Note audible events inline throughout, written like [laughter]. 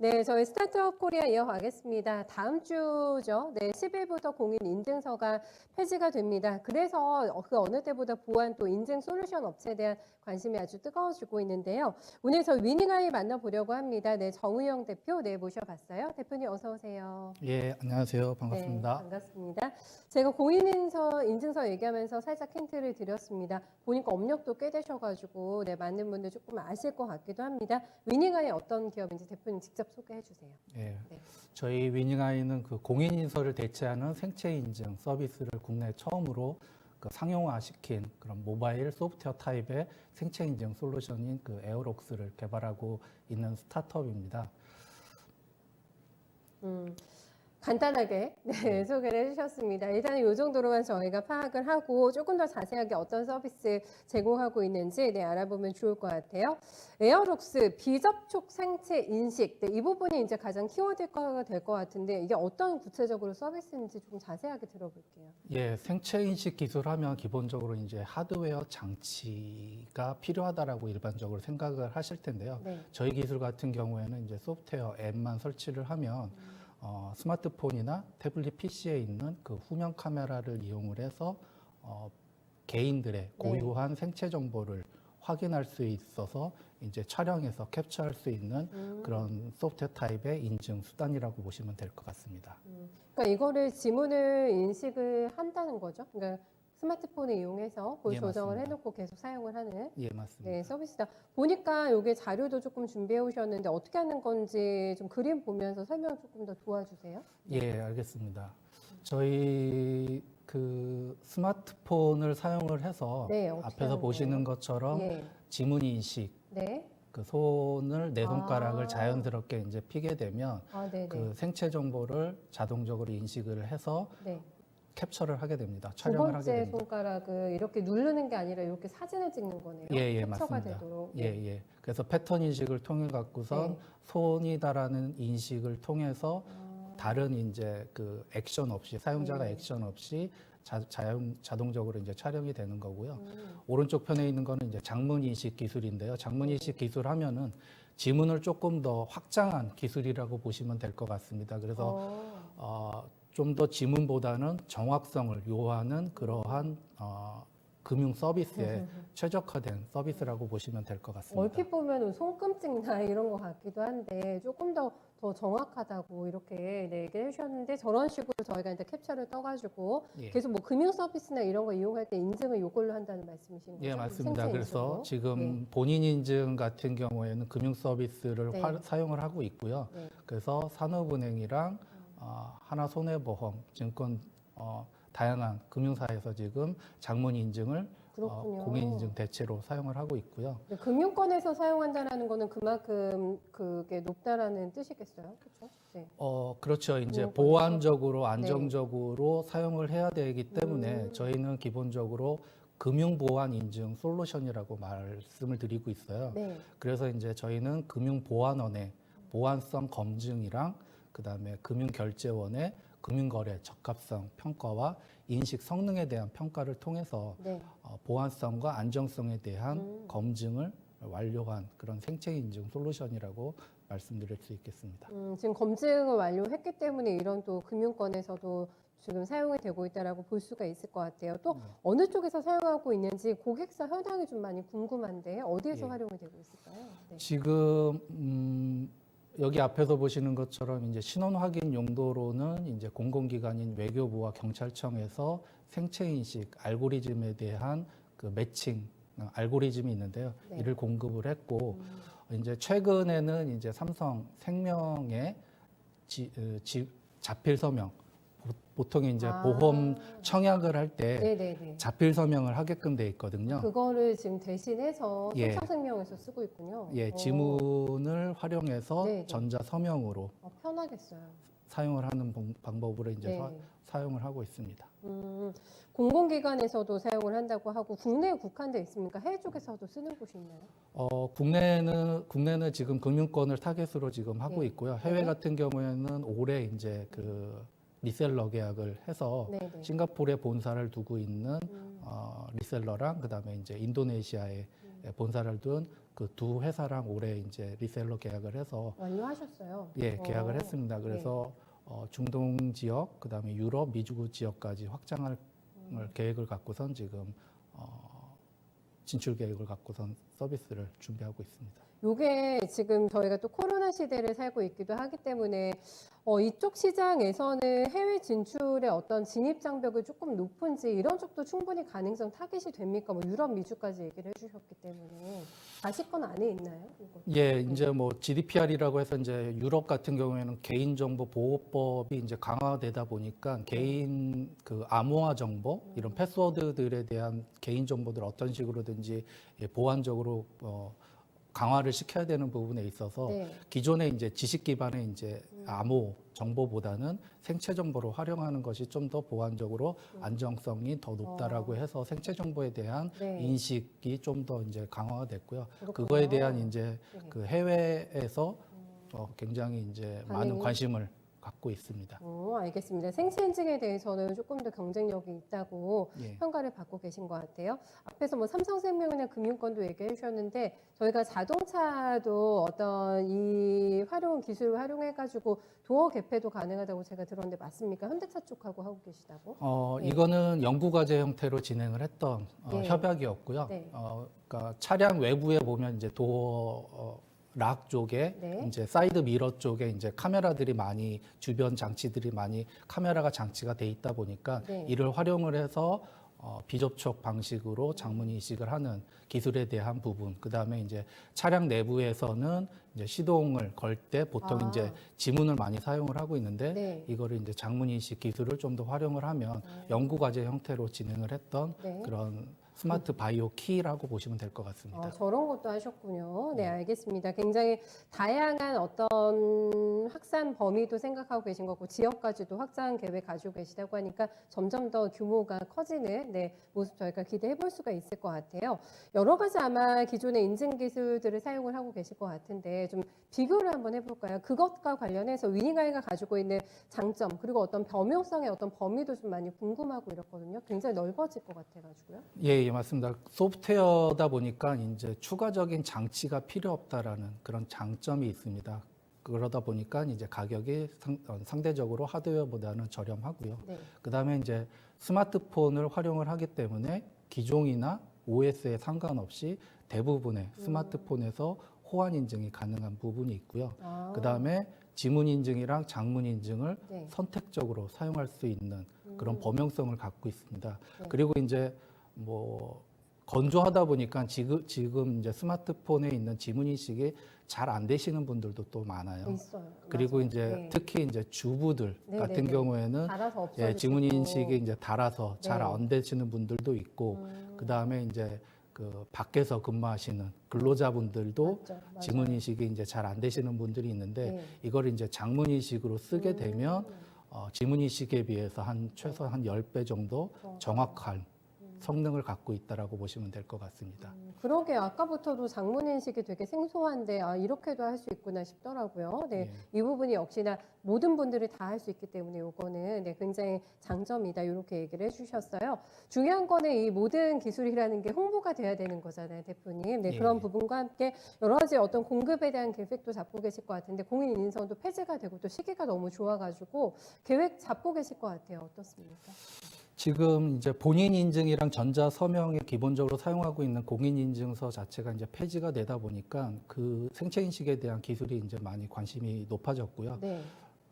네, 저희 스타트업 코리아 이어가겠습니다. 다음 주죠. 네, 10일부터 공인 인증서가 폐지가 됩니다. 그래서 그 어느 때보다 보안 또 인증 솔루션 업체에 대한 관심이 아주 뜨거워지고 있는데요. 오늘 저희 위닝아이 만나보려고 합니다. 네, 정우영 대표 네 모셔봤어요. 대표님 어서 오세요. 예, 안녕하세요. 반갑습니다. 네, 반갑습니다. 제가 공인 인서 인증서 얘기하면서 살짝 힌트를 드렸습니다. 보니까 업력도 꽤 되셔가지고 네, 많은 분들 조금 아실 것 같기도 합니다. 위닝아이 어떤 기업인지 대표님 직접 소개해 주세요. 예, 네. 저희 위닝아이는 그 공인인서를 대체하는 생체 인증 서비스를 국내 처음으로 그 상용화시킨 그런 모바일 소프트웨어 타입의 생체 인증 솔루션인 그 에어록스를 개발하고 있는 스타트업입니다. 음, 간단하게 네, 소개를 해주셨습니다. 일단은 이 정도로만 저희가 파악을 하고 조금 더 자세하게 어떤 서비스 제공하고 있는지 네, 알아보면 좋을 것 같아요. 에어록스 비접촉 생체 인식 네, 이 부분이 이제 가장 키워드가 될 것 같은데 이게 어떤 구체적으로 서비스인지 조금 자세하게 들어볼게요. 예, 생체 인식 기술하면 기본적으로 이제 하드웨어 장치가 필요하다라고 일반적으로 생각을 하실 텐데요. 네. 저희 기술 같은 경우에는 이제 소프트웨어 앱만 설치를 하면 어, 스마트폰이나 태블릿 PC에 있는 그 후면 카메라를 이용을 해서 어, 개인들의 고유한 생체 정보를 확인할 수 있어서 이제 촬영해서 캡처할 수 있는 음. 그런 소프트웨어 타입의 인증 수단이라고 보시면 될 것 같습니다. 그러니까 이거를 지문을 인식을 한다는 거죠. 그러니까 스마트폰을 이용해서 그 예, 조정을 맞습니다. 해놓고 계속 사용을 하는 예, 맞습니다. 네, 서비스다. 보니까 여기 자료도 조금 준비해 오셨는데 어떻게 하는 건지 좀 그림 보면서 설명 조금 더 도와주세요. 예, 알겠습니다. 저희 그 스마트폰을 사용을 해서 네, 어떻게 앞에서 하는 보시는? 것처럼 예, 지문 인식, 네, 그 손을 내 손가락을 아. 자연스럽게 이제 피게 되면 아, 네, 네, 그 생체 정보를 자동적으로 인식을 해서 네. 캡처를 하게 됩니다. 두 촬영을 하게 번째 됩니다. 손가락을 이렇게 누르는 게 아니라 이렇게 사진을 찍는 거네요. 예, 예, 캡처가 맞습니다. 되도록. 예, 예. 그래서 패턴 인식을 통해 갖고선 네. 손이다라는 인식을 통해서 아, 다른 이제 그 액션 없이 사용자가 네. 액션 없이 자, 자용, 자동적으로 이제 촬영이 되는 거고요. 음, 오른쪽 편에 있는 거는 이제 장문 인식 기술인데요. 장문 인식 기술 하면은 지문을 조금 더 확장한 기술이라고 보시면 될 것 같습니다. 그래서 어, 어, 좀 더 지문보다는 정확성을 요하는 그러한 어, 금융 서비스에 최적화된 서비스라고 보시면 될 것 같습니다. 얼핏 보면 손금찍나 [laughs] 이런 것 같기도 한데 조금 더, 더 정확하다고 이렇게 네, 얘기를 해주셨는데 저런 식으로 저희가 이제 캡처를 떠가지고 예. 계속 뭐 금융 서비스나 이런 거 이용할 때 인증을 이걸로 한다는 말씀이신 거죠? 예, 맞습니다. 그래서? 지금 본인 인증 같은 경우에는 금융 서비스를 네. 화- 사용을 하고 있고요. 네. 그래서 산업은행이랑 어, 하나 손해보험, 증권 어, 다양한 금융사에서 지금 장문 인증을 어, 그렇군요. 공인 인증 대체로 사용을 하고 있고요. 네, 금융권에서 사용한다라는 거는 그만큼 그게 높다라는 뜻이겠어요, 그렇죠? 네. 어, 그렇죠. 이제 금융권에서? 보안적으로 안정적으로 사용을 해야 되기 때문에 음. 저희는 기본적으로 금융보안 인증 솔루션이라고 말씀을 드리고 있어요. 네. 그래서 이제 저희는 금융보안원의 보안성 검증이랑 그다음에 금융결제원의 금융거래 적합성 평가와 인식 성능에 대한 평가를 통해서 네. 어, 보안성과 안정성에 대한 음. 검증을 완료한 그런 생체 인증 솔루션이라고 말씀드릴 수 있겠습니다. 음, 지금 검증을 완료했기 때문에 이런 또 금융권에서도 지금 사용이 되고 있다라고 볼 수가 있을 것 같아요. 또 네. 어느 쪽에서 사용하고 있는지 고객사 현황이 좀 많이 궁금한데 어디에서 예. 활용이 되고 있을까요? 네. 지금 음, 여기 앞에서 보시는 것처럼 이제 신원 확인 용도로는 이제 공공기관인 외교부와 경찰청에서 생체 인식 알고리즘에 대한 그 매칭 어, 알고리즘이 있는데요. 네. 이를 공급을 했고 음, 이제 최근에는 이제 삼성 생명의 지, 어, 지- 자필 서명 보- 보통 이제 아. 보험 청약을 할 때 네네네. 자필 서명을 하게끔 돼 있거든요. 그거를 지금 대신해서 예. 삼성생명에서 쓰고 있군요. 예, 어, 지문을 활용해서 네, 네. 전자 서명으로 어, 편하겠어요. 사용을 하는 방- 방법으로 이제 네. 사, 사용을 하고 있습니다. 음, 공공기관에서도 사용을 한다고 하고 국내에 국한돼 있습니까? 해외 쪽에서도 쓰는 곳이 있나요? 어, 국내는 국내는 지금 금융권을 타겟으로 지금 하고 네. 있고요. 해외 네. 같은 경우에는 올해 이제 그 리셀러 계약을 해서 네네. 싱가포르에 본사를 두고 있는 음, 어, 리셀러랑 그다음에 이제 인도네시아에 예, 본사를 둔 그 두 회사랑 올해 이제 리셀러 계약을 해서 완료하셨어요. 예, 어. 계약을 했습니다. 그래서 어, 중동 지역, 그다음에 유럽, 미주구 지역까지 확장할 음. 계획을 갖고선 지금 어, 진출 계획을 갖고선 서비스를 준비하고 있습니다. 요게 지금 저희가 또 코로나 시대를 살고 있기도 하기 때문에 어, 이쪽 시장에서는 해외 진출의 어떤 진입 장벽이 조금 높은지 이런 쪽도 충분히 가능성 타깃이 됩니까? 뭐 유럽 미주까지 얘기를 해주셨기 때문에 가시건 안에 있나요? 이거? 예, 이제 뭐 GDPR이라고 해서 이제 유럽 같은 경우에는 개인정보 보호법이 이제 강화되다 보니까 개인 그 암호화 정보 이런 패스워드들에 대한 개인 정보들 어떤 식으로든지 예, 보안적으로 어, 강화를 시켜야 되는 부분에 있어서 네. 기존의 이제 지식 기반의 이제 암호 정보보다는 생체 정보를 활용하는 것이 좀 더 보안적으로 안정성이 더 높다라고 해서 생체 정보에 대한 음. 네. 인식이 좀 더 이제 강화가 됐고요. 그렇군요. 그거에 대한 이제 네. 그 해외에서 어, 굉장히 이제 많은? 관심을 갖고 있습니다. 어, 알겠습니다. 생체 인증에 대해서는 조금 더 경쟁력이 있다고 예. 평가를 받고 계신 것 같아요. 앞에서 뭐 삼성생명이나 금융권도 얘기해 주셨는데 저희가 자동차도 어떤 이 활용 기술을 활용해 가지고 도어 개폐도 가능하다고 제가 들었는데 맞습니까? 현대차 쪽하고 하고 계시다고? 어, 네. 이거는 연구 과제 형태로 진행을 했던 어, 네. 협약이었고요. 네. 어, 그러니까 차량 외부에 보면 이제 도어 어, 락 쪽에 네. 이제 사이드 미러 쪽에 이제 카메라들이 많이 주변 장치들이 많이 카메라가 장치가 돼 있다 보니까 네. 이를 활용을 해서 어, 비접촉 방식으로 장문 인식을 하는 기술에 대한 부분, 그 다음에 이제 차량 내부에서는 이제 시동을 걸 때 보통 아. 이제 지문을 많이 사용을 하고 있는데 네. 이거를 이제 장문 인식 기술을 좀 더 활용을 하면 연구 과제 형태로 진행을 했던 네. 그런 스마트 바이오 키라고 보시면 될 것 같습니다. 아, 저런 것도 하셨군요. 네, 알겠습니다. 굉장히 다양한 어떤 확산 범위도 생각하고 계신 거고 지역까지도 확장 계획 가지고 계시다고 하니까 점점 더 규모가 커지는 네, 모습 저희가 기대해 볼 수가 있을 것 같아요. 여러 가지 아마 기존의 인증 기술들을 사용을 하고 계실 것 같은데 좀 비교를 한번 해볼까요? 그것과 관련해서 위닝아이가 가지고 있는 장점 그리고 어떤 범용성의 어떤 범위도 좀 많이 궁금하고 이렇거든요. 굉장히 넓어질 것 같아가지고요. 예, 예, 맞습니다. 소프트웨어다 보니까 이제 추가적인 장치가 필요 없다라는 그런 장점이 있습니다. 그러다 보니까 이제 가격이 상, 어, 상대적으로 하드웨어보다는 저렴하고요. 네. 그 다음에 이제 스마트폰을 활용을 하기 때문에 기종이나 OS에 상관없이 대부분의 스마트폰에서 호환 인증이 가능한 부분이 있고요. 아, 그 다음에 지문 인증이랑 장문 인증을 네. 선택적으로 사용할 수 있는 그런 음. 범용성을 갖고 있습니다. 네. 그리고 이제 뭐 건조하다 보니까 지금 지금 이제 스마트폰에 있는 지문 인식이 잘 안 되시는 분들도 또 많아요. 있어요. 그리고 맞아요. 이제 네. 특히 이제 주부들 네, 같은 네, 네. 경우에는 예, 지문 인식이 이제 달아서 잘 네. 안 되시는 분들도 있고 음, 그 다음에 이제 그 밖에서 근무하시는 근로자분들도 맞죠. 지문 인식이 이제 잘 안 되시는 분들이 있는데 네. 이걸 이제 장문 인식으로 쓰게 음. 되면 어, 지문 인식에 비해서 한 최소 한 10배 정도 어. 정확한 성능을 갖고 있다라고 보시면 될 것 같습니다. 음, 그러게 아까부터도 장문 인식이 되게 생소한데 아 이렇게도 할 수 있구나 싶더라고요. 네, 이 부분이 역시나 모든 분들이 다 할 수 있기 때문에 이거는 네, 굉장히 장점이다 이렇게 얘기를 해주셨어요. 중요한 거는 이 모든 기술이라는 게 홍보가 돼야 되는 거잖아요, 대표님. 네, 예. 그런 부분과 함께 여러 가지 어떤 공급에 대한 계획도 잡고 계실 것 같은데 공인 인성도 폐지가 되고 또 시기가 너무 좋아가지고 계획 잡고 계실 것 같아요. 어떻습니까? 지금 이제 본인 인증이랑 전자 서명에 기본적으로 사용하고 있는 공인 인증서 자체가 이제 폐지가 되다 보니까 그 생체 인식에 대한 기술이 이제 많이 관심이 높아졌고요. 네,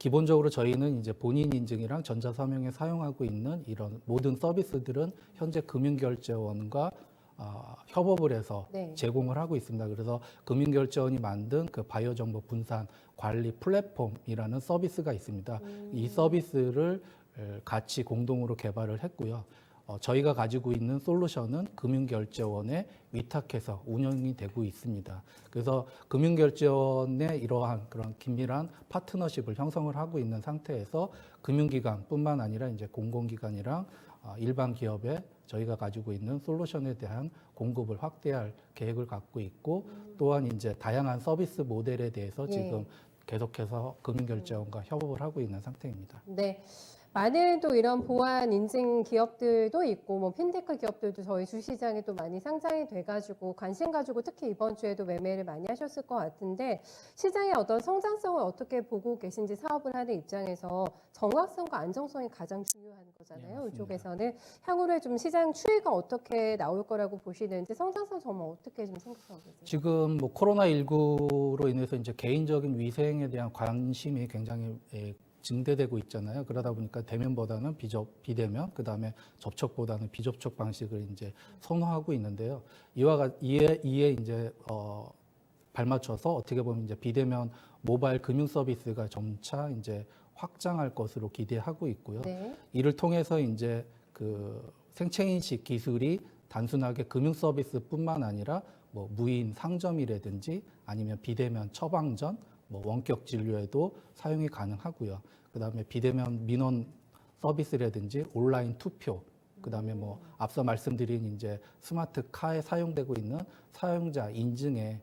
기본적으로 저희는 이제 본인 인증이랑 전자 서명에 사용하고 있는 이런 모든 서비스들은 현재 금융결제원과 어, 협업을 해서 네. 제공을 하고 있습니다. 그래서 금융결제원이 만든 그 바이오 정보 분산 관리 플랫폼이라는 서비스가 있습니다. 이 서비스를 에, 같이 공동으로 개발을 했고요. 어, 저희가 가지고 있는 솔루션은 금융결제원에 위탁해서 운영이 되고 있습니다. 그래서 금융결제원의 이러한 그런 긴밀한 파트너십을 형성을 하고 있는 상태에서 금융기관뿐만 아니라 이제 공공기관이랑 어, 일반 기업에 저희가 가지고 있는 솔루션에 대한 공급을 확대할 계획을 갖고 있고 또한 이제 다양한 서비스 모델에 대해서 예. 지금 계속해서 금융결제원과 협업을 하고 있는 상태입니다. 네. 많은 또 이런 보안 인증 기업들도 있고 뭐 핀테크 기업들도 저희 주시장에 또 많이 상장이 돼가지고 관심 가지고 특히 이번 주에도 매매를 많이 하셨을 것 같은데 시장의 어떤 성장성을 어떻게 보고 계신지 사업을 하는 입장에서 정확성과 안정성이 가장 중요한 네, 거잖아요. 맞습니다. 이쪽에서는 향후에 좀 시장 추이가 어떻게 나올 거라고 보시는지 성장성 정말 어떻게 좀 생각하고 계세요? 지금 뭐 코로나 19로 인해서 이제 개인적인 위생에 대한 관심이 굉장히 예, 증대되고 있잖아요. 그러다 보니까 대면보다는 비접, 비대면, 그 다음에 접촉보다는 비접촉 방식을 이제 선호하고 있는데요. 이와 같 이에, 이에 이제, 어, 발맞춰서 어떻게 보면 이제 비대면 모바일 금융 서비스가 점차 이제 확장할 것으로 기대하고 있고요. 네. 이를 통해서 이제 그 생체인식 기술이 단순하게 금융 서비스뿐만 아니라 뭐 무인 상점이라든지 아니면 비대면 처방전, 뭐 원격 진료에도 사용이 가능하고요. 그다음에 비대면 민원 서비스라든지 온라인 투표, 그다음에 뭐 앞서 말씀드린 이제 스마트 카에 사용되고 있는 사용자 인증의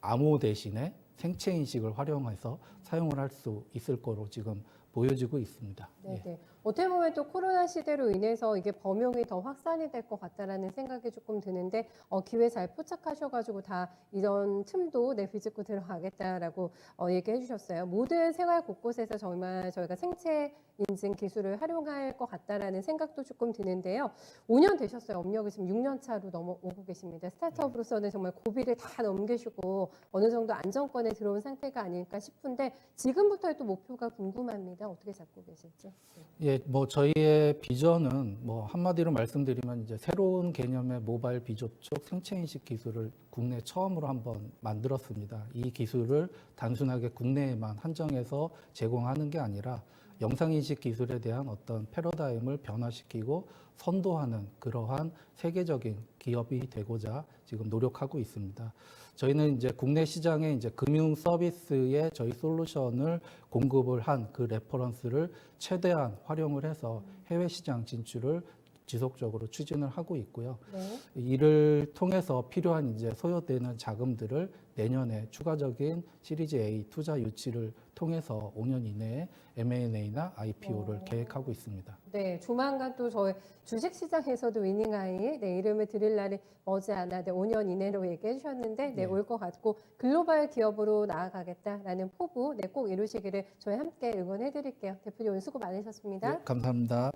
암호 대신에 생체 인식을 활용해서 사용을 할 수 있을 거로 지금 보여지고 있습니다. 네, 예. 네. 어떻게 보면 또 코로나 시대로 인해서 이게 범용이 더 확산이 될 것 같다라는 생각이 조금 드는데 어, 기회 잘 포착하셔가지고 다 이런 틈도 내 비집고 들어가겠다라고 어, 얘기해 주셨어요. 모든 생활 곳곳에서 정말 저희가 생체 인증 기술을 활용할 것 같다라는 생각도 조금 드는데요. 5년 되셨어요. 업력이 지금 6년 차로 넘어오고 계십니다. 스타트업으로서는 정말 고비를 다 넘기시고 어느 정도 안정권에 들어온 상태가 아닐까 싶은데 지금부터의 또 목표가 궁금합니다. 어떻게 잡고 계실지. 네. 예, 뭐 저희의 비전은 뭐 한마디로 말씀드리면 이제 새로운 개념의 모바일 비접촉 생체 인식 기술을 국내 처음으로 한번 만들었습니다. 이 기술을 단순하게 국내에만 한정해서 제공하는 게 아니라 영상 인식 기술에 대한 어떤 패러다임을 변화시키고 선도하는 그러한 세계적인 기업이 되고자 지금 노력하고 있습니다. 저희는 이제 국내 시장에 이제 금융 서비스의 저희 솔루션을 공급을 한 그 레퍼런스를 최대한 활용을 해서 해외 시장 진출을 지속적으로 추진을 하고 있고요. 네. 이를 통해서 필요한 이제 소요되는 자금들을 내년에 추가적인 시리즈 A 투자 유치를 통해서 5년 이내에 M&A나 IPO를 오. 계획하고 있습니다. 네, 조만간 또 저희 주식 시장에서도 위닝아이 네, 이름을 드릴 날이 머지않아 네, 5년 이내로 얘기해 주셨는데 네, 네. 올것 같고 글로벌 기업으로 나아가겠다라는 포부 네, 꼭 이루시기를 저희 함께 응원해 드릴게요. 대표님 오늘 수고 많으셨습니다. 네, 감사합니다.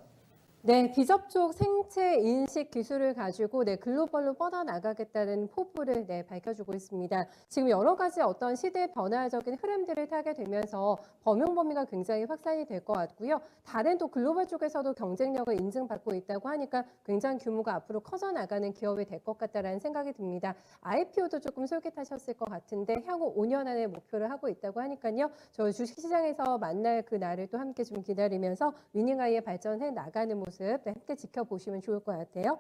네, 비접촉 생체 인식 기술을 가지고 네, 글로벌로 뻗어나가겠다는 포부를 네, 밝혀주고 있습니다. 지금 여러 가지 어떤 시대 변화적인 흐름들을 타게 되면서 범용 범위가 굉장히 확산이 될 것 같고요. 다른 또 글로벌 쪽에서도 경쟁력을 인증받고 있다고 하니까 굉장히 규모가 앞으로 커져 나가는 기업이 될 것 같다라는 생각이 듭니다. IPO도 조금 솔깃하셨을 것 같은데 향후 5년 안에 목표를 하고 있다고 하니까요. 저희 주식시장에서 만날 그 날을 또 함께 좀 기다리면서 위닝아이의 발전해 나가는 모습 네, 함께 지켜보시면 좋을 것 같아요.